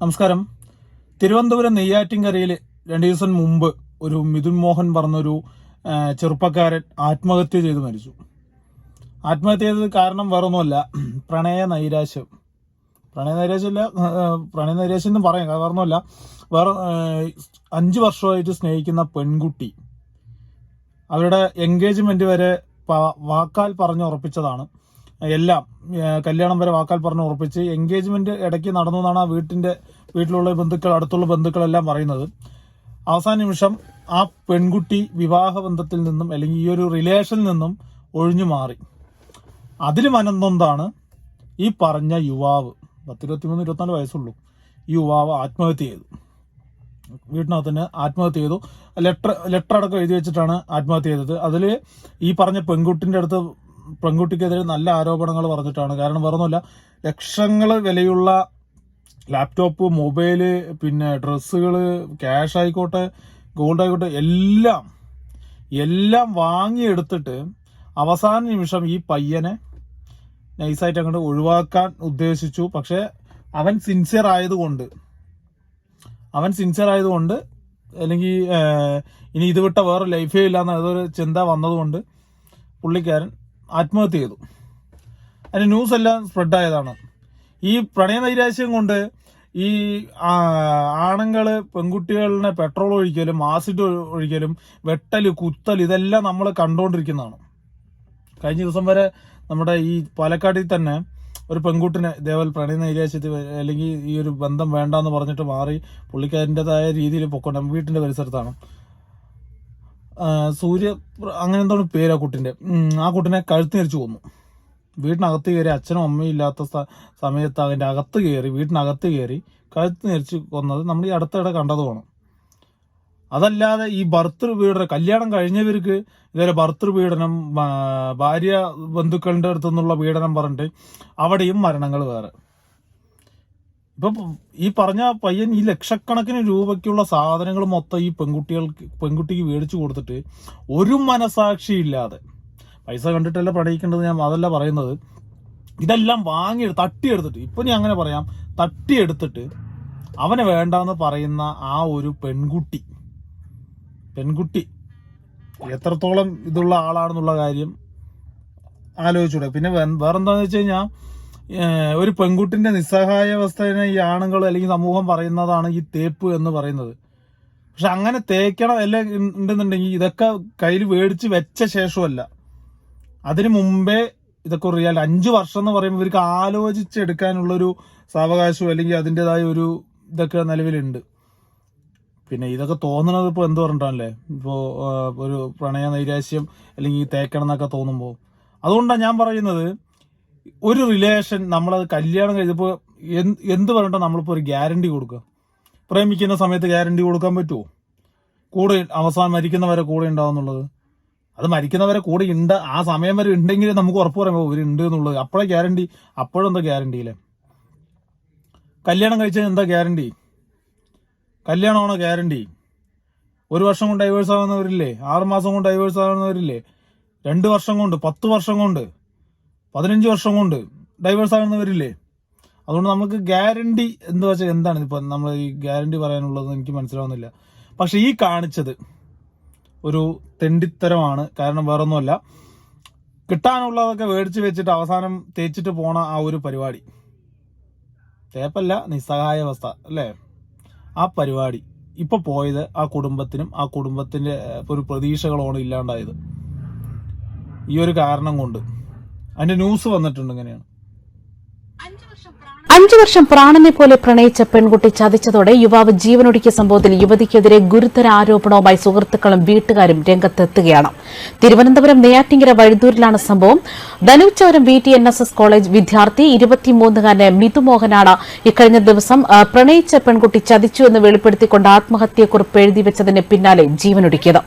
നമസ്കാരം. തിരുവനന്തപുരം നെയ്യാറ്റിൻകരയിൽ രണ്ടു ദിവസം മുമ്പ് ഒരു മിഥുൻ മോഹൻ പറഞ്ഞൊരു ചെറുപ്പക്കാരൻ ആത്മഹത്യ ചെയ്ത് മരിച്ചു. ആത്മഹത്യ ചെയ്തത് കാരണം വേറൊന്നുമല്ല. പ്രണയ നൈരാശ്യം. പ്രണയ നൈരാശ്യമല്ല പ്രണയ നൈരാശ്യം എന്ന് പറയാം. വേറൊന്നുമല്ല. വേറെ അഞ്ച് വർഷമായിട്ട് സ്നേഹിക്കുന്ന പെൺകുട്ടി അവരുടെ എൻഗേജ്മെന്റ് വരെ വാക്കാൽ പറഞ്ഞ് ഉറപ്പിച്ചതാണ് എല്ലാം കല്യാണം വരെ വാക്കാൽ പറഞ്ഞ് ഉറപ്പിച്ച് എൻഗേജ്മെന്റ് ഇടയ്ക്ക് നടന്നു എന്നാണ് ആ വീട്ടിന്റെ വീട്ടിലുള്ള ബന്ധുക്കൾ അടുത്തുള്ള ബന്ധുക്കളെല്ലാം പറയുന്നത്. അവസാന നിമിഷം ആ പെൺകുട്ടി വിവാഹ ബന്ധത്തിൽ നിന്നും അല്ലെങ്കിൽ ഈ ഒരു റിലേഷനിൽ നിന്നും ഒഴിഞ്ഞു മാറി. അതിൽ മനന്നൊന്താണ് ഈ പറഞ്ഞ യുവാവ് പത്തിരുപത്തിമൂന്ന് ഇരുപത്തിനാല് വയസ്സുള്ളൂ ഈ യുവാവ് ആത്മഹത്യ ചെയ്തു. വീട്ടിനകത്ത് തന്നെ ആത്മഹത്യ ചെയ്തു. ലെറ്റർ ലെറ്റർ അടക്കം എഴുതി വെച്ചിട്ടാണ് ആത്മഹത്യ ചെയ്തത്. അതിൽ ഈ പറഞ്ഞ പെൺകുട്ടിന്റെ അടുത്ത് പെൺകുട്ടിക്കെതിരെ നല്ല ആരോപണങ്ങൾ പറഞ്ഞിട്ടാണ്. കാരണം വേറൊന്നുമില്ല ലക്ഷങ്ങൾ വിലയുള്ള ലാപ്ടോപ്പ് മൊബൈൽ പിന്നെ ഡ്രസ്സുകൾ ക്യാഷ് ആയിക്കോട്ടെ ഗോൾഡ് ആയിക്കോട്ടെ എല്ലാം എല്ലാം വാങ്ങിയെടുത്തിട്ട് അവസാന നിമിഷം ഈ പയ്യനെ നൈസായിട്ട് അങ്ങോട്ട് ഒഴിവാക്കാൻ ഉദ്ദേശിച്ചു. പക്ഷെ അവൻ സിൻസിയർ ആയതുകൊണ്ട് അവൻ സിൻസിയർ ആയതുകൊണ്ട് അല്ലെങ്കിൽ ഇനി ഇത് വിട്ട വേറെ ലൈഫേ ഇല്ല എന്നൊരു ചിന്ത വന്നതുകൊണ്ട് പുള്ളിക്കാരൻ ആത്മഹത്യ ചെയ്തു. അതിന് ന്യൂസ് എല്ലാം സ്പ്രെഡായതാണ് ഈ പ്രണയ നൈരാശ്യം കൊണ്ട് ഈ ആണുങ്ങൾ പെൺകുട്ടികളിനെ പെട്രോൾ ഒഴിക്കലും ആസിഡ് ഒഴി- ഒഴിക്കലും വെട്ടൽ കുത്തൽ ഇതെല്ലാം നമ്മൾ കണ്ടുകൊണ്ടിരിക്കുന്നതാണ് കഴിഞ്ഞ ദിവസം വരെ നമ്മുടെ ഈ പാലക്കാടിൽ തന്നെ ഒരു പെൺകുട്ടിനെ ഇതേപോലെ പ്രണയ നൈരാശ്യത്തിൽ അല്ലെങ്കിൽ ഈ ഒരു ബന്ധം വേണ്ടാന്ന് പറഞ്ഞിട്ട് മാറി പുള്ളിക്കാരന്റെതായ രീതിയിൽ പൊക്കോണ്ട വീട്ടിന്റെ പരിസരത്താണ്. സൂര്യ അങ്ങനെ എന്താണ് പേര് ആ കുട്ടിന്റെ? ഉം, ആ കുട്ടിനെ കഴുത്ത് ഞെരിച്ചു കൊന്നു. വീട്ടിനകത്ത് കയറി അച്ഛനും അമ്മയും ഇല്ലാത്ത സമയത്ത് അതിന്റെ അകത്ത് കയറി വീട്ടിനകത്ത് കയറി കഴുത്ത് നരിച്ച് കൊന്നത് നമ്മൾ ഈ അടുത്തിടെ കണ്ടതുമാണ് അതല്ലാതെ ഈ ഭർത്തൃ കല്യാണം കഴിഞ്ഞവർക്ക് ഇതുവരെ ഭർത്തൃ പീഡനം ഭാര്യ ബന്ധുക്കളുടെ അടുത്തു നിന്നുള്ള പീഡനം പറഞ്ഞിട്ട് അവിടെയും മരണങ്ങൾ വേറെ. ഇപ്പൊ ഈ പറഞ്ഞ പയ്യൻ ഈ ലക്ഷക്കണക്കിന് രൂപയ്ക്കുള്ള സാധനങ്ങൾ മൊത്തം ഈ പെൺകുട്ടികൾക്ക് പെൺകുട്ടിക്ക് മേടിച്ചു കൊടുത്തിട്ട് ഒരു മനസാക്ഷി ഇല്ലാതെ പൈസ കണ്ടിട്ടല്ല പ്രണയിക്കേണ്ടത് ഞാൻ അതല്ല പറയുന്നത്. ഇതെല്ലാം വാങ്ങി തട്ടിയെടുത്തിട്ട് ഇപ്പൊ ഞാൻ അങ്ങനെ പറയാം തട്ടിയെടുത്തിട്ട് അവന് വേണ്ടെന്ന് പറയുന്ന ആ ഒരു പെൺകുട്ടി പെൺകുട്ടി എത്രത്തോളം ഇതുള്ള ആളാണെന്നുള്ള കാര്യം ആലോചിച്ചൂടെ. പിന്നെ വേറെന്താന്ന് വെച്ച് കഴിഞ്ഞാൽ ഒരു പെൺകുട്ടിന്റെ നിസ്സഹായാവസ്ഥയെ ഈ ആണുങ്ങൾ അല്ലെങ്കിൽ സമൂഹം പറയുന്നതാണ് ഈ തേപ്പ് എന്ന് പറയുന്നത്. പക്ഷെ അങ്ങനെ തേക്കണം അല്ല ഉണ്ടെന്നുണ്ടെങ്കിൽ ഇതൊക്കെ കയ്യിൽ മേടിച്ച് വെച്ച ശേഷമല്ല. അതിനു മുമ്പേ ഇതൊക്കെ റിയൽ അഞ്ചു വർഷം എന്ന് പറയുമ്പോൾ ഇവർക്ക് ആലോചിച്ചെടുക്കാനുള്ളൊരു സാവകാശം അല്ലെങ്കിൽ അതിന്റെതായ ഒരു ഇതൊക്കെ നിലവിലുണ്ട്. പിന്നെ ഇതൊക്കെ തോന്നണത് ഇപ്പോൾ എന്ത് പറഞ്ഞിട്ടാണല്ലേ? ഇപ്പോൾ ഒരു പ്രണയ നൈരാശ്യം അല്ലെങ്കിൽ തേക്കണം എന്നൊക്കെ തോന്നുമ്പോൾ. അതുകൊണ്ടാണ് ഞാൻ പറയുന്നത് ഒരു റിലേഷൻ നമ്മളത് കല്യാണം കഴിഞ്ഞപ്പോൾ എന്ത് പറഞ്ഞിട്ട് നമ്മളിപ്പോൾ ഒരു ഗ്യാരണ്ടി കൊടുക്കുക? പ്രേമിക്കുന്ന സമയത്ത് ഗ്യാരണ്ടി കൊടുക്കാൻ പറ്റുമോ കൂടെ അവസാനം മരിക്കുന്നവരെ കൂടെ ഉണ്ടാവുന്നുള്ളത് അത് മരിക്കുന്നവരെ കൂടെ ഉണ്ട് ആ സമയം വരെ ഉണ്ടെങ്കിൽ നമുക്ക് ഉറപ്പ് പറയാൻ പോകും ഇവരുണ്ട് എന്നുള്ളത് അപ്പോഴേ ഗ്യാരണ്ടി അപ്പോഴും എന്താ ഗ്യാരണ്ടി അല്ലേ കല്യാണം കഴിച്ചാൽ എന്താ ഗ്യാരണ്ടി കല്യാണമാണോ ഗ്യാരണ്ടി ഒരു വർഷം കൊണ്ട് ഡൈവേഴ്സ് ആവുന്നവരില്ലേ? ആറുമാസം കൊണ്ട് ഡൈവേഴ്സ് ആവുന്നവരില്ലേ? രണ്ട് വർഷം കൊണ്ട് പത്ത് വർഷം കൊണ്ട്. പതിനഞ്ച് വർഷം കൊണ്ട് ഡൈവേഴ്സ് ആകുന്നവരില്ലേ അതുകൊണ്ട് നമുക്ക് ഗ്യാരണ്ടി എന്താ വെച്ചാൽ എന്താണ്? ഇപ്പൊ നമ്മൾ ഈ ഗ്യാരണ്ടി പറയാനുള്ളത് എനിക്ക് മനസ്സിലാവുന്നില്ല. പക്ഷെ ഈ കാണിച്ചത് ഒരു തെണ്ടിത്തരമാണ്. കാരണം വേറൊന്നുമല്ല. കിട്ടാനുള്ളതൊക്കെ മേടിച്ച് വെച്ചിട്ട് അവസാനം തേച്ചിട്ട് പോണ ആ ഒരു പരിപാടി. തേപ്പല്ല നിസ്സഹായാവസ്ഥ അല്ലേ? ആ പരിപാടി. ഇപ്പൊ പോയത് ആ കുടുംബത്തിനും ആ കുടുംബത്തിന്റെ ഒരു പ്രതീക്ഷകളാണ് ഇല്ലാണ്ടായത്. ഈ ഒരു കാരണം കൊണ്ട്. അതിന്റെ ന്യൂസ് വന്നിട്ടുണ്ട് ഇങ്ങനെയാണ്. അഞ്ചു വർഷം പ്രാണനെ പോലെ പ്രണയിച്ച പെൺകുട്ടി ചതിച്ചതോടെ യുവാവ് ജീവനൊടുക്കിയ സംഭവത്തിൽ യുവതിക്കെതിരെ ഗുരുതര ആരോപണവുമായി സുഹൃത്തുക്കളും വീട്ടുകാരും രംഗത്തെത്തുകയാണ്. തിരുവനന്തപുരം നെയ്യാറ്റിങ്കര വഴുതൂരിലാണ് സംഭവം. Dhanuchavaram V T N S S college വിദ്യാർത്ഥി ഇരുപത്തിമൂന്നുകാരന് മിതുമോഹനാണ് ഇക്കഴിഞ്ഞ ദിവസം പ്രണയിച്ച പെൺകുട്ടി ചതിച്ചു എന്ന് വെളിപ്പെടുത്തിക്കൊണ്ട് ആത്മഹത്യക്കുറിപ്പ് എഴുതിവെച്ചതിന് പിന്നാലെ ജീവനൊടുക്കിയത്.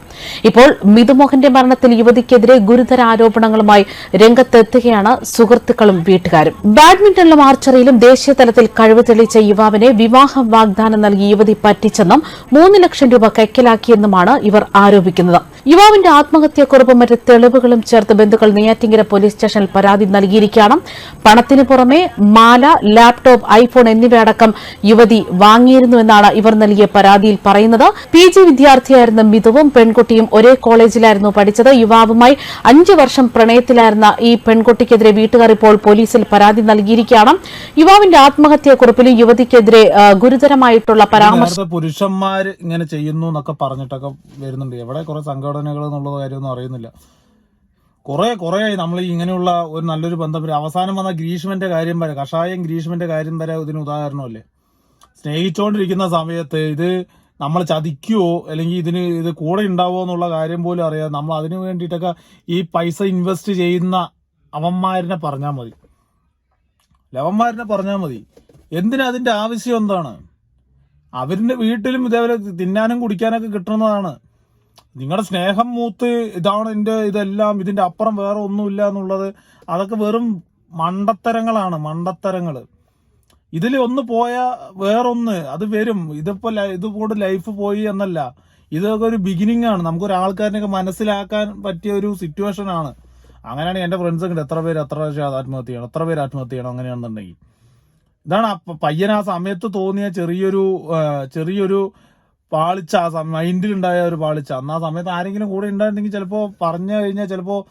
ഇപ്പോൾ മിതുമോഹന്റെ മരണത്തിൽ യുവതിക്കെതിരെ ഗുരുതര ആരോപണങ്ങളുമായി രംഗത്തെത്തുകയാണ് സുഹൃത്തുക്കളും വീട്ടുകാരും. ബാഡ്മിന്റണിലും ആർച്ചറിയിലും തലത്തിൽ കഴിവ് തെളിയിച്ച യുവാവിനെ വിവാഹ വാഗ്ദാനം നൽകി യുവതി പറ്റിച്ചെന്നും മൂന്ന് ലക്ഷം രൂപ കൈക്കലാക്കിയെന്നുമാണ് ഇവർ ആരോപിക്കുന്നത്. യുവാവിന്റെ ആത്മഹത്യക്കുറിപ്പും മറ്റ് തെളിവുകളും ചേർത്ത് ബന്ധുക്കൾ നെയ്യാറ്റിങ്കര പോലീസ് സ്റ്റേഷനിൽ പരാതി നൽകിയിരിക്കുകയാണ്. പണത്തിന് പുറമെ മാല ലാപ്ടോപ്പ് ഐഫോൺ എന്നിവയടക്കം യുവതി വാങ്ങിയിരുന്നുവെന്നാണ് ഇവർ നൽകിയ പരാതിയിൽ പറയുന്നത്. പി ജി വിദ്യാർത്ഥിയായിരുന്ന മിതുവും പെൺകുട്ടിയും ഒരേ കോളേജിലായിരുന്നു പഠിച്ചത്. യുവാവുമായി അഞ്ചു വർഷം പ്രണയത്തിലായിരുന്ന ഈ പെൺകുട്ടിക്കെതിരെ വീട്ടുകാർ ഇപ്പോൾ പോലീസിൽ പരാതി നൽകിയിരിക്കുകയാണ്. യുവാവിന്റെ ആത്മഹത്യാക്കുറിപ്പിലും യുവതിക്കെതിരെ ഗുരുതരമായിട്ടുള്ള പരാമർശം പുരുഷന്മാർ ഇങ്ങനെ ചെയ്യുന്നു എന്നൊക്കെ പറഞ്ഞിട്ടൊക്കെ വരുന്നുണ്ട്. എവിടെ കുറെ സംഘടനകൾ എന്നുള്ള കാര്യമൊന്നും അറിയുന്നില്ല. കുറേ കുറെ നമ്മൾ ഇങ്ങനെയുള്ള ഒരു നല്ലൊരു ബന്ധം വരെ അവസാനം വന്ന ഗ്രീഷ്മന്റെ കാര്യം വരെ കഷായം ഗ്രീഷ്മന്റെ കാര്യം വരെ ഇതിന് ഉദാഹരണമല്ലേ? സ്നേഹിച്ചുകൊണ്ടിരിക്കുന്ന സമയത്ത് ഇത് നമ്മൾ ചതിക്കുവോ അല്ലെങ്കിൽ ഇതിന് ഇത് കൂടെ ഉണ്ടാവോ എന്നുള്ള കാര്യം പോലും അറിയാതെ നമ്മൾ അതിനു വേണ്ടിയിട്ടൊക്കെ ഈ പൈസ ഇൻവെസ്റ്റ് ചെയ്യുന്ന അവന്മാരനെ പറഞ്ഞാൽ മതി. ലവന്മാരനെ പറഞ്ഞാൽ മതി. എന്തിനാ അതിന്റെ ആവശ്യം എന്താണ്? അവരിന്റെ വീട്ടിലും ഇതേപോലെ തിന്നാനും കുടിക്കാനൊക്കെ കിട്ടുന്നതാണ്. നിങ്ങളുടെ സ്നേഹം മൂത്ത് ഇതാണ് എന്റെ ഇതെല്ലാം ഇതിന്റെ അപ്പുറം വേറെ ഒന്നുമില്ല എന്നുള്ളത്. അതൊക്കെ വെറും മണ്ടത്തരങ്ങളാണ് മണ്ടത്തരങ്ങൾ ഇതിൽ ഒന്ന് പോയ വേറൊന്ന് അത് വരും. ഇതിപ്പോ ഇത് ഇതുകൂടെ ലൈഫ് പോയി എന്നല്ല. ഇതൊക്കെ ഒരു ബിഗിനിങ് ആണ്. നമുക്ക് ഒരാൾക്കാരനൊക്കെ മനസ്സിലാക്കാൻ പറ്റിയ ഒരു സിറ്റുവേഷൻ ആണ്. അങ്ങനെയാണ് എന്റെ ഫ്രണ്ട്സ് ഉണ്ട്. എത്ര പേര് എത്ര പ്രാവശ്യം ആത്മഹത്യ ചെയ്യണം? എത്ര പേര് ആത്മഹത്യ ചെയ്യണം അങ്ങനെയാണെന്നുണ്ടെങ്കിൽ. ഇതാണ് പയ്യൻ ആ സമയത്ത് തോന്നിയ ചെറിയൊരു ചെറിയൊരു പാളിച്ച ആ മൈൻഡിലുണ്ടായ ഒരു പാളിച്ച. അന്ന് ആ സമയത്ത് ആരെങ്കിലും കൂടെ ഉണ്ടായിരുന്നെങ്കിൽ ചിലപ്പോ പറഞ്ഞു കഴിഞ്ഞാൽ ചിലപ്പോ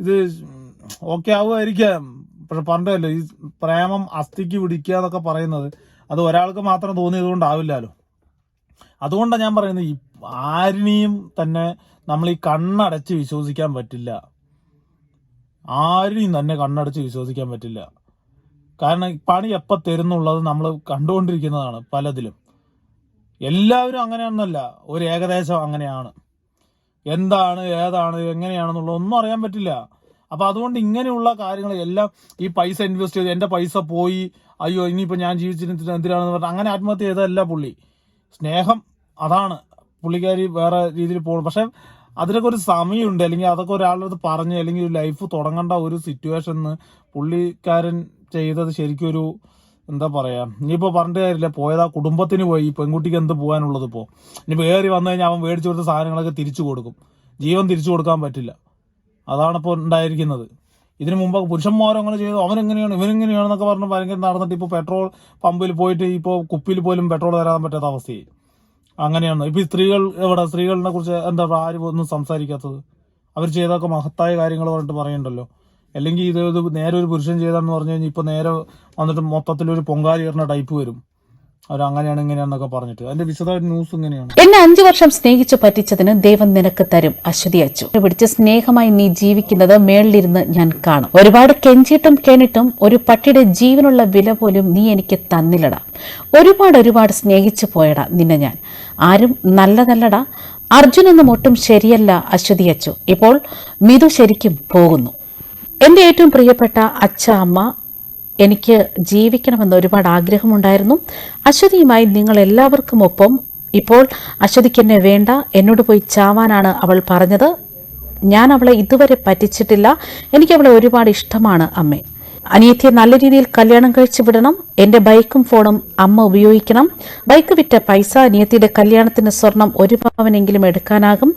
ഇത് ഓക്കെ ആവുമായിരിക്കാം. പക്ഷെ പറഞ്ഞല്ലോ ഈ പ്രേമം അസ്ഥിക്ക് പിടിക്കുക എന്നൊക്കെ പറയുന്നത് അത് ഒരാൾക്ക് മാത്രം തോന്നിയത് കൊണ്ടാവില്ലല്ലോ അതുകൊണ്ടാണ് ഞാൻ പറയുന്നത് ഈ ആരിനെയും തന്നെ നമ്മൾ ഈ കണ്ണടച്ച് വിശ്വസിക്കാൻ പറ്റില്ല. ആരെയും തന്നെ കണ്ണടച്ച് വിശ്വസിക്കാൻ പറ്റില്ല. കാരണം പണി എപ്പോൾ തരുന്നുള്ളത് നമ്മൾ കണ്ടുകൊണ്ടിരിക്കുന്നതാണ് പലതിലും. എല്ലാവരും അങ്ങനെയാണെന്നല്ല. ഒരു ഏകദേശം അങ്ങനെയാണ്. എന്താണ് ഏതാണ് എങ്ങനെയാണെന്നുള്ള ഒന്നും അറിയാൻ പറ്റില്ല. അപ്പൊ അതുകൊണ്ട് ഇങ്ങനെയുള്ള കാര്യങ്ങൾ എല്ലാം ഈ പൈസ ഇൻവെസ്റ്റ് ചെയ്ത് എന്റെ പൈസ പോയി അയ്യോ ഇനിയിപ്പോ ഞാൻ ജീവിച്ചിരുന്നിട്ട് എന്തിനാണെന്ന് പറഞ്ഞാൽ അങ്ങനെ ആത്മഹത്യ ചെയ്തതല്ല പുള്ളി. സ്നേഹം അതാണ്. പുള്ളിക്കാരി വേറെ രീതിയിൽ പോകണം പക്ഷെ അതിനൊക്കെ ഒരു സമയമുണ്ട്. അല്ലെങ്കിൽ അതൊക്കെ ഒരാളുടെ അടുത്ത് പറഞ്ഞ് അല്ലെങ്കിൽ ലൈഫ് തുടങ്ങേണ്ട ഒരു സിറ്റുവേഷൻ പുള്ളിക്കാരൻ ചെയ്തത് ശരിക്കും ഒരു എന്താ പറയാ ഇനിയിപ്പോ പറഞ്ഞിട്ട് കാര്യമില്ല. പോയത് ആ കുടുംബത്തിന് പോയി. ഈ പെൺകുട്ടിക്ക് എന്ത് പോകാനുള്ളത് ഇപ്പോ? ഇനിയിപ്പോ ഏറി വന്നു കഴിഞ്ഞാൽ അവൻ മേടിച്ചു കൊടുത്ത സാധനങ്ങളൊക്കെ തിരിച്ചു കൊടുക്കും. ജീവൻ തിരിച്ചു കൊടുക്കാൻ പറ്റില്ല. അതാണ് ഇപ്പോൾ ഉണ്ടായിരിക്കുന്നത്. ഇതിനു മുമ്പ് പുരുഷന്മാരും അങ്ങനെ ചെയ്തു. അവനെങ്ങനെയാണ് ഇവനെങ്ങനെയാണെന്നൊക്കെ പറഞ്ഞ് ഭയങ്കര നടന്നിട്ട് ഇപ്പോൾ പെട്രോൾ പമ്പിൽ പോയിട്ട് ഇപ്പോൾ കുപ്പിയിൽ പോലും പെട്രോൾ തരാൻ പറ്റാത്ത അവസ്ഥയായി. അങ്ങനെയാണ്. ഇപ്പൊ സ്ത്രീകൾ എവിടെ? സ്ത്രീകളെ കുറിച്ച് എന്താ ആരും ഒന്നും സംസാരിക്കാത്തത്? അവർ ചെയ്തൊക്കെ മഹത്തായ കാര്യങ്ങൾ പറഞ്ഞിട്ട് പറയണ്ടല്ലോ അല്ലെങ്കിൽ ഇത് ഇത് നേരെ ഒരു പുരുഷൻ ചെയ്താന്ന് പറഞ്ഞു കഴിഞ്ഞാൽ ഇപ്പൊ നേരെ വന്നിട്ട് മൊത്തത്തിൽ ഒരു പൊങ്കാലി കയറുന്ന ടൈപ്പ് വരും. അവർ അങ്ങനെയാണ് ഇങ്ങനെയാണെന്നൊക്കെ പറഞ്ഞിട്ട്. അതിന്റെ വിശദമായിട്ട് ന്യൂസ് ഇങ്ങനെയാണ്. എന്നെ അഞ്ചു വർഷം സ്നേഹിച്ചു പറ്റിച്ചതിന് ദൈവം നിനക്ക് തരും അശ്വതി അച്ചു. പിടിച്ച് സ്നേഹമായി നീ ജീവിക്കുന്നത് മേളിലിരുന്ന് ഞാൻ കാണും. ഒരുപാട് കെഞ്ചിട്ടും കേണിട്ടും ഒരു പട്ടിയുടെ ജീവനുള്ള വില പോലും നീ എനിക്ക് തന്നില്ലടാ. ഒരുപാട് ഒരുപാട് സ്നേഹിച്ചു പോയടാ നിന്നെ ഞാൻ. ആരും നല്ലതല്ലടാ. അർജുനൊന്നും ഒട്ടും ശരിയല്ല അശ്വതി അച്ചു. ഇപ്പോൾ മിതു ശരിക്കും പോകുന്നു. എന്റെ ഏറ്റവും പ്രിയപ്പെട്ട അച്ഛ അമ്മ എനിക്ക് ജീവിക്കണമെന്ന് ഒരുപാട് ആഗ്രഹമുണ്ടായിരുന്നു. അശ്വതിയുമായി നിങ്ങൾ എല്ലാവർക്കും ഒപ്പം ഇപ്പോൾ അശ്വതിക്ക് എന്നെ വേണ്ട എന്നോട് പോയി ചാവാനാണ് അവൾ പറഞ്ഞത്. ഞാൻ അവളെ ഇതുവരെ പറ്റിച്ചിട്ടില്ല. എനിക്ക് അവളെ ഒരുപാട് ഇഷ്ടമാണ് അമ്മ. അനിയത്തിയെ നല്ല രീതിയിൽ കല്യാണം കഴിച്ചു വിടണം. എന്റെ ബൈക്കും ഫോണും അമ്മ ഉപയോഗിക്കണം. ബൈക്ക് വിറ്റ പൈസ അനിയത്തിയുടെ കല്യാണത്തിന് സ്വർണം ഒരു പവനെങ്കിലും എടുക്കാനാകും.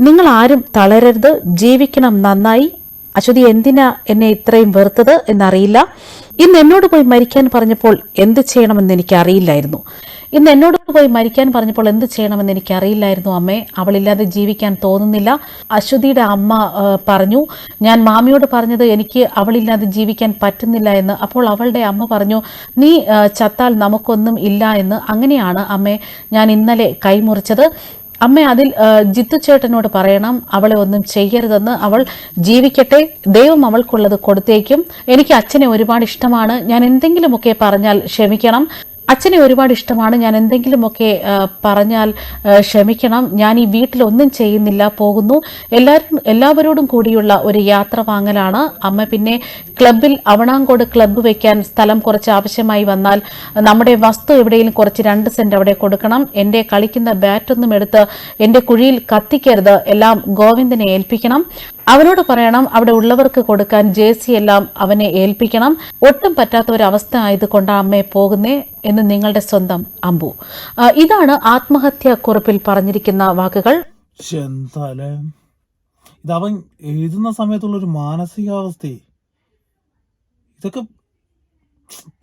നിങ്ങൾ ആരും തളരരുത്. ജീവിക്കണം നന്നായി. അശ്വതി എന്തിനാ എന്നെ ഇത്രയും വെറുത്തത് എന്നറിയില്ല. ഇന്ന് എന്നോട് പോയി മരിക്കാൻ പറഞ്ഞപ്പോൾ എന്ത് ചെയ്യണമെന്ന് എനിക്ക് അറിയില്ലായിരുന്നു ഇന്ന് എന്നോട് പോയി മരിക്കാൻ പറഞ്ഞപ്പോൾ എന്ത് ചെയ്യണമെന്ന് എനിക്ക് അറിയില്ലായിരുന്നു അമ്മേ. അവളില്ലാതെ ജീവിക്കാൻ തോന്നുന്നില്ല. അശ്വതിയുടെ അമ്മ പറഞ്ഞു ഞാൻ മാമിയോട് പറഞ്ഞത് എനിക്ക് അവളില്ലാതെ ജീവിക്കാൻ പറ്റുന്നില്ല എന്ന്. അപ്പോൾ അവളുടെ അമ്മ പറഞ്ഞു നീ ചത്താൽ നമുക്കൊന്നും ഇല്ല എന്ന്. അങ്ങനെയാണ് അമ്മേ ഞാൻ ഇന്നലെ കൈമുറിച്ചത്. അമ്മ അതിൽ ജിത്തു ചേട്ടനോട് പറയണം അവളെ ഒന്നും ചെയ്യരുതെന്ന് അവൾ ജീവിക്കട്ടെ ദൈവം അവൾക്കുള്ളത് കൊടുത്തേക്കും. എനിക്ക് അച്ഛനെ ഒരുപാട് ഇഷ്ടമാണ്. ഞാൻ എന്തെങ്കിലുമൊക്കെ പറഞ്ഞാൽ ക്ഷമിക്കണം. അച്ഛനെ ഒരുപാട് ഇഷ്ടമാണ്. ഞാൻ എന്തെങ്കിലുമൊക്കെ പറഞ്ഞാൽ ക്ഷമിക്കണം. ഞാൻ ഈ വീട്ടിലൊന്നും ചെയ്യുന്നില്ല പോകുന്നു. എല്ലാവരും എല്ലാവരോടും കൂടിയുള്ള ഒരു യാത്ര വാങ്ങലാണ്. അമ്മ പിന്നെ ക്ലബിൽ അവണാങ്കോട് ക്ലബ്ബ് വെക്കാൻ സ്ഥലം കുറച്ച് ആവശ്യമായി വന്നാൽ നമ്മുടെ വസ്തു എവിടെയെങ്കിലും കുറച്ച് രണ്ട് സെന്റ് അവിടെ കൊടുക്കണം. എന്റെ കളിക്കുന്ന ബാറ്റൊന്നും എടുത്ത് എന്റെ കുഴിയിൽ കത്തിക്കരുത്. എല്ലാം ഗോവിന്ദനെ ഏൽപ്പിക്കണം. അവനോട് പറയണം അവിടെ ഉള്ളവർക്ക് കൊടുക്കാൻ ജെ സി എല്ലാം അവനെ ഏൽപ്പിക്കണം. ഒട്ടും പറ്റാത്ത ഒരു അവസ്ഥ ആയതുകൊണ്ട് അമ്മയെ പോകുന്നേ എന്ന് നിങ്ങളുടെ സ്വന്തം അമ്പു. ഇതാണ് ആത്മഹത്യാ കുറിപ്പിൽ പറഞ്ഞിരിക്കുന്ന വാക്കുകൾ. ഇത് അവൻ എഴുതുന്ന സമയത്തുള്ള ഒരു മാനസികാവസ്ഥയെ ഇതൊക്കെ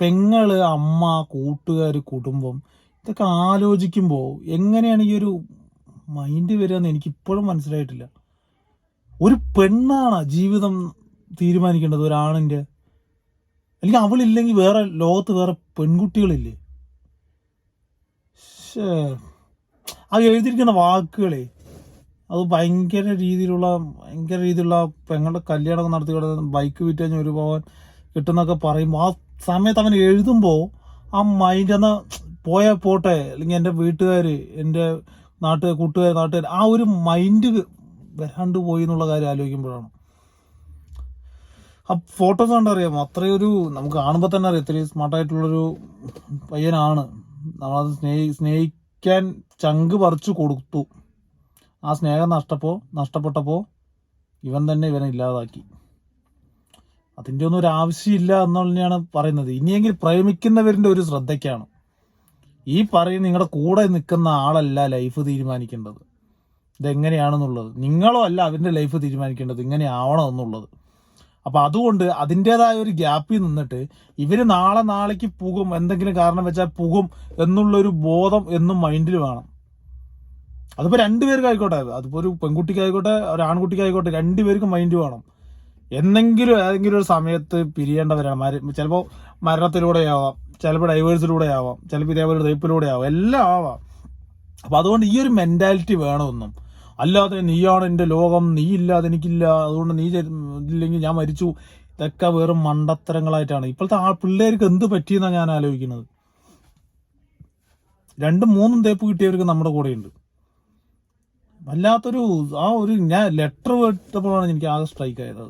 പെങ്ങൾ അമ്മ കൂട്ടുകാര് കുടുംബം ഇതൊക്കെ ആലോചിക്കുമ്പോൾ എങ്ങനെയാണ് ഈ ഒരു മൈൻഡ് വരിക എന്ന് എനിക്കിപ്പോഴും മനസ്സിലായിട്ടില്ല. ഒരു പെണ്ണാണ് ജീവിതം തീരുമാനിക്കേണ്ടത് ഒരാണിന്റെ അല്ലെങ്കിൽ അവളില്ലെങ്കിൽ വേറെ ലോകത്ത് വേറെ പെൺകുട്ടികളില്ലേ? അത് എഴുതിയിരിക്കുന്ന വാക്കുകളെ അത് ഭയങ്കര രീതിയിലുള്ള ഭയങ്കര രീതിയിലുള്ള പെങ്ങളുടെ കല്യാണം നടത്തി കിടന്ന് ബൈക്ക് വിറ്റ് കഴിഞ്ഞാൽ ഒരു പവൻ കിട്ടുന്നൊക്കെ പറയുമ്പോൾ ആ സമയത്ത് അവൻ എഴുതുമ്പോൾ ആ മൈൻഡ് എന്ന പോയ പോട്ടെ അല്ലെങ്കിൽ എന്റെ വീട്ടുകാർ എന്റെ നാട്ടുകാർ കൂട്ടുകാർ നാട്ടുകാർ ആ ഒരു മൈൻഡ് വരാണ്ട് പോയി എന്നുള്ള കാര്യം ആലോചിക്കുമ്പോഴാണ്. ആ ഫോട്ടോസ് കണ്ടറിയാം അത്രയും ഒരു നമുക്ക് കാണുമ്പോൾ തന്നെ അറിയാം. ഇത്രയും സ്മാർട്ടായിട്ടുള്ളൊരു പയ്യനാണ്. നമ്മളത് സ്നേഹി സ്നേഹിക്കാൻ ചങ്ക് പറിച്ചു കൊടുത്തു. ആ സ്നേഹം നഷ്ടപ്പോ നഷ്ടപ്പെട്ടപ്പോൾ ഇവൻ തന്നെ ഇവനെ ഇല്ലാതാക്കി. അതിന്റെ ഒന്നും ഒരു ആവശ്യമില്ല എന്നുള്ളതാണ് പറയുന്നത്. ഇനിയെങ്കിൽ പ്രേമിക്കുന്നവരിന്റെ ഒരു ശ്രദ്ധയ്ക്കാണ്. ഈ പറയും നിങ്ങളുടെ കൂടെ നിൽക്കുന്ന ആളല്ല ലൈഫ് തീരുമാനിക്കേണ്ടത്. ഇതെങ്ങനെയാണെന്നുള്ളത്. നിങ്ങളോ അല്ല അവന്റെ ലൈഫ് തീരുമാനിക്കേണ്ടത് ഇങ്ങനെ എന്നുള്ളത്. അപ്പോൾ അതുകൊണ്ട് അതിന്റേതായ ഒരു ഗ്യാപ്പിൽ നിന്നിട്ട് ഇവർ നാളെ നാളേക്ക് പോകും എന്തെങ്കിലും കാരണം വെച്ചാൽ പോകും എന്നുള്ളൊരു ബോധം എന്നും മൈൻഡിൽ വേണം. അതിപ്പോൾ രണ്ടുപേർക്ക് ആയിക്കോട്ടെ അതിപ്പോൾ ഒരു പെൺകുട്ടിക്കായിക്കോട്ടെ ഒരു ആൺകുട്ടിക്കായിക്കോട്ടെ രണ്ടുപേർക്കും മൈൻഡ് വേണം. എന്തെങ്കിലും ഏതെങ്കിലും ഒരു സമയത്ത് പിരിയേണ്ടവരാണ്. മര ചിലപ്പോൾ മരണത്തിലൂടെ ആവാം ചിലപ്പോൾ ഡൈവേഴ്സിലൂടെ ആവാം ചിലപ്പോൾ ഇതേപോലെ റേപ്പിലൂടെ ആവാം എല്ലാം ആവാം. അപ്പോൾ അതുകൊണ്ട് ഈ ഒരു മെന്റാലിറ്റി വേണമെന്നും അല്ലാതെ നീയാണ് എന്റെ ലോകം നീ ഇല്ലാതെ എനിക്കില്ല അതുകൊണ്ട് നീ ഇല്ലെങ്കിൽ ഞാൻ മരിച്ചു. ഇതൊക്കെ വെറും മണ്ടത്തരങ്ങളായിട്ടാണ്. ഇപ്പോഴത്തെ ആ പിള്ളേർക്ക് എന്ത് പറ്റിയെന്നാണ് ഞാൻ ആലോചിക്കുന്നത്. രണ്ടും മൂന്നും തേപ്പ് കിട്ടിയവർക്ക് നമ്മുടെ കൂടെയുണ്ട്. വല്ലാത്തൊരു ആ ഒരു ഞാൻ ലെറ്റർ കേട്ടപ്പോഴാണ് എനിക്ക് ആകെ സ്ട്രൈക്ക് ആയത്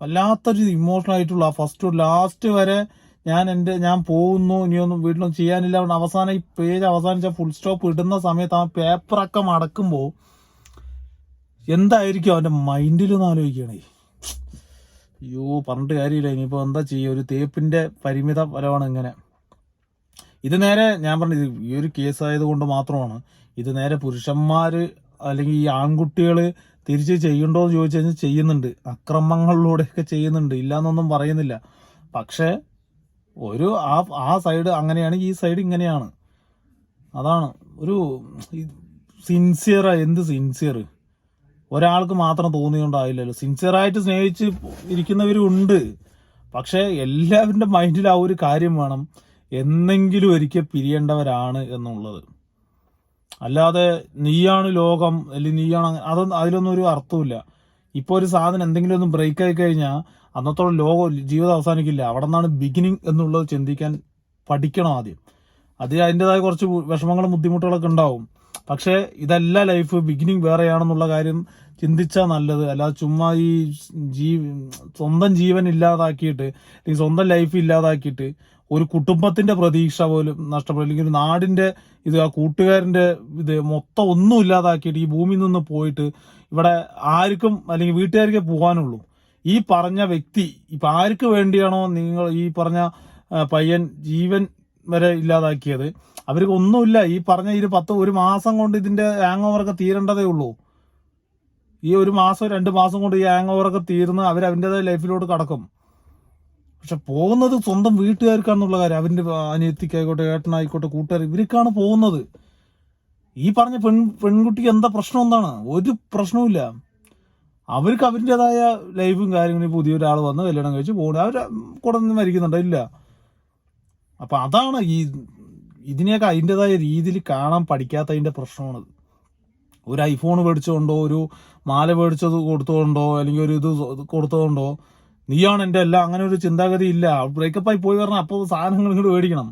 വല്ലാത്തൊരു ഇമോഷണൽ ആയിട്ടുള്ള ഫസ്റ്റ് ലാസ്റ്റ് വരെ ഞാൻ എന്റെ ഞാൻ പോകുന്നു ഇനിയൊന്നും വീട്ടിലൊന്നും ചെയ്യാനില്ല. അവസാനം ഈ പേജ് അവസാനിച്ച ഫുൾ സ്റ്റോപ്പ് ഇടുന്ന സമയത്ത് ആ പേപ്പറൊക്കെ മടക്കുമ്പോൾ എന്തായിരിക്കും അവന്റെ മൈൻഡിൽ ഒന്ന് ആലോചിക്കണേ അയ്യോ പറഞ്ഞിട്ട് കാര്യമില്ല. ഇനിയിപ്പോൾ എന്താ ചെയ്യുക? ഒരു തേപ്പിന്റെ പരിമിത ഫലമാണ് ഇങ്ങനെ. ഇത് നേരെ ഞാൻ പറഞ്ഞത് ഈ ഒരു കേസ് കൊണ്ട് മാത്രമാണ്. ഇത് നേരെ പുരുഷന്മാർ അല്ലെങ്കിൽ ഈ ആൺകുട്ടികൾ തിരിച്ച് ചെയ്യണ്ടോ എന്ന് ചോദിച്ചു കഴിഞ്ഞാൽ ചെയ്യുന്നുണ്ട്. അക്രമങ്ങളിലൂടെയൊക്കെ ചെയ്യുന്നുണ്ട്. ഇല്ലാന്നൊന്നും പറയുന്നില്ല. പക്ഷേ ഒരു ആ ആ സൈഡ് അങ്ങനെയാണ് ഈ സൈഡ് ഇങ്ങനെയാണ്. അതാണ് ഒരു സിൻസിയറാണ് എന്ത് സിൻസിയർ ഒരാൾക്ക് മാത്രം തോന്നിയോണ്ടായില്ലല്ലോ. സിൻസിയറായിട്ട് സ്നേഹിച്ച് ഇരിക്കുന്നവരും ഉണ്ട്. പക്ഷെ എല്ലാവരുടെ മൈൻഡിൽ ആ ഒരു കാര്യം വേണം. എന്നെങ്കിലും ഒരിക്കൽ പിരിയേണ്ടവരാണ് എന്നുള്ളത്. അല്ലാതെ നീയാണ് ലോകം അല്ലെങ്കിൽ നീയാണ് അത് അതിലൊന്നും ഒരു അർത്ഥമില്ല ഇപ്പൊ ഒരു സാധനം എന്തെങ്കിലും ഒന്ന് ബ്രേക്ക് ആയി കഴിഞ്ഞാൽ അന്നത്തോളം ലോകം ജീവിതം അവസാനിക്കില്ല. അവിടെ നിന്നാണ് ബിഗിനിങ് എന്നുള്ളത് ചിന്തിക്കാൻ പഠിക്കണം ആദ്യം. അത് അതിന്റെതായ കുറച്ച് വിഷമങ്ങളും ബുദ്ധിമുട്ടുകളൊക്കെ ഉണ്ടാവും. പക്ഷേ ഇതല്ല ലൈഫ് ബിഗിനിങ് വേറെയാണെന്നുള്ള കാര്യം ചിന്തിച്ചാൽ നല്ലത്. അല്ലാതെ ചുമ്മാ ഈ ജീ സ്വന്തം ജീവൻ ഇല്ലാതാക്കിയിട്ട് അല്ലെങ്കിൽ സ്വന്തം ലൈഫ് ഇല്ലാതാക്കിയിട്ട് ഒരു കുടുംബത്തിന്റെ പ്രതീക്ഷ പോലും നഷ്ടപ്പെടും. അല്ലെങ്കിൽ ഒരു നാടിന്റെ ഇത് ആ കൂട്ടുകാരന്റെ ഇത് മൊത്തം ഒന്നും ഇല്ലാതാക്കിയിട്ട് ഈ ഭൂമിയിൽ നിന്ന് പോയിട്ട് ഇവിടെ ആർക്കും അല്ലെങ്കിൽ വീട്ടുകാർക്കേ പോകാനുള്ളൂ. ഈ പറഞ്ഞ വ്യക്തി ഇപ്പൊ ആർക്ക് വേണ്ടിയാണോ നിങ്ങൾ ഈ പറഞ്ഞ പയ്യൻ ജീവൻ വരെ ഇല്ലാതാക്കിയത്. അവർക്ക് ഒന്നുമില്ല. ഈ പറഞ്ഞ ഈ പത്ത് ഒരു മാസം കൊണ്ട് ഇതിന്റെ ഹാങ് ഓവറൊക്കെ തീരേണ്ടതേ ഉള്ളൂ. ഈ ഒരു മാസം രണ്ട് മാസം കൊണ്ട് ഈ ഹാങ് ഓവറൊക്കെ തീർന്ന് അവർ അവന്റെതായ ലൈഫിലോട്ട് കടക്കും. പക്ഷെ പോകുന്നത് സ്വന്തം വീട്ടുകാർക്കാണെന്നുള്ള കാര്യം. അവന്റെ അനിയത്തിക്കായിക്കോട്ടെ ഏട്ടനായിക്കോട്ടെ കൂട്ടുകാർ ഇവർക്കാണ് പോകുന്നത്. ഈ പറഞ്ഞ പെൺ പെൺകുട്ടിക്ക് എന്താ പ്രശ്നം എന്താണ്? ഒരു പ്രശ്നവുമില്ല. അവർക്ക് അവരുടേതായ ലൈഫും കാര്യങ്ങളും. പുതിയൊരാൾ വന്ന് കല്യാണം കഴിച്ച് പോകണം അവർ കൂടെ നിന്ന് മരിക്കുന്നുണ്ടോ. ഇല്ല. അപ്പൊ അതാണ് ഈ ഇതിനെയൊക്കെ അതിന്റെതായ രീതിയിൽ കാണാൻ പഠിക്കാത്തതിന്റെ പ്രശ്നമാണത്. ഒരു ഐഫോൺ മേടിച്ചുകൊണ്ടോ ഒരു മാല മേടിച്ചത് കൊടുത്തുകൊണ്ടോ അല്ലെങ്കിൽ ഒരു ഇത് കൊടുത്തതുകൊണ്ടോ നീയാണ് എന്റെ എല്ലാം അങ്ങനെ ഒരു ചിന്താഗതി ഇല്ല. ബ്രേക്കപ്പ് ആയി പോയി പറഞ്ഞാൽ അപ്പോൾ സാധനങ്ങൾ ഇങ്ങോട്ട് മേടിക്കണം.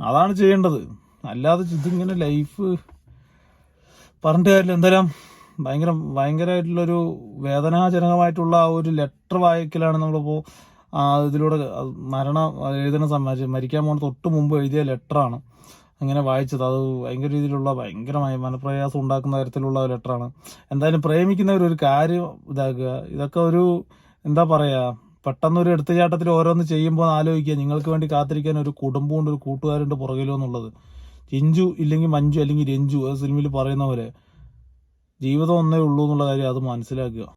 അതാണ് ചെയ്യേണ്ടത്. അല്ലാതെ ഇതിങ്ങനെ ലൈഫ് പറഞ്ഞിട്ട് കാര്യമില്ല. എന്തായാലും ഭയങ്കര ഭയങ്കരമായിട്ടുള്ളൊരു വേദനാജനകമായിട്ടുള്ള ആ ഒരു ലെറ്റർ വായിക്കലാണ് നമ്മളിപ്പോൾ ഇതിലൂടെ മരണ എഴുതുന്ന സമയം മരിക്കാൻ പോകുന്ന തൊട്ട് മുമ്പ് എഴുതിയ ലെറ്ററാണ് അങ്ങനെ വായിച്ചത്. അത് ഭയങ്കര രീതിയിലുള്ള ഭയങ്കരമായ മനപ്രയാസം ഉണ്ടാക്കുന്ന തരത്തിലുള്ള ലെറ്ററാണ് എന്തായാലും പ്രേമിക്കുന്നവർ ഒരു കാര്യം ഇതാക്കുക. ഇതൊക്കെ ഒരു എന്താ പറയുക പെട്ടെന്ന് ഒരു എടുത്തുചാട്ടത്തിൽ ഓരോന്ന് ചെയ്യുമ്പോൾ ആലോചിക്കുക. നിങ്ങൾക്ക് വേണ്ടി കാത്തിരിക്കാൻ ഒരു കുടുംബമുണ്ട് ഒരു കൂട്ടുകാരുണ്ട് പുറകിലോ എന്നുള്ളത്. ചിഞ്ചു ഇല്ലെങ്കിൽ മഞ്ജു അല്ലെങ്കിൽ രഞ്ജു ആ സിനിമയിൽ പറയുന്ന പോലെ ജീവിതം ഒന്നേ ഉള്ളൂ എന്നുള്ള കാര്യം അത് മനസ്സിലാക്കുക.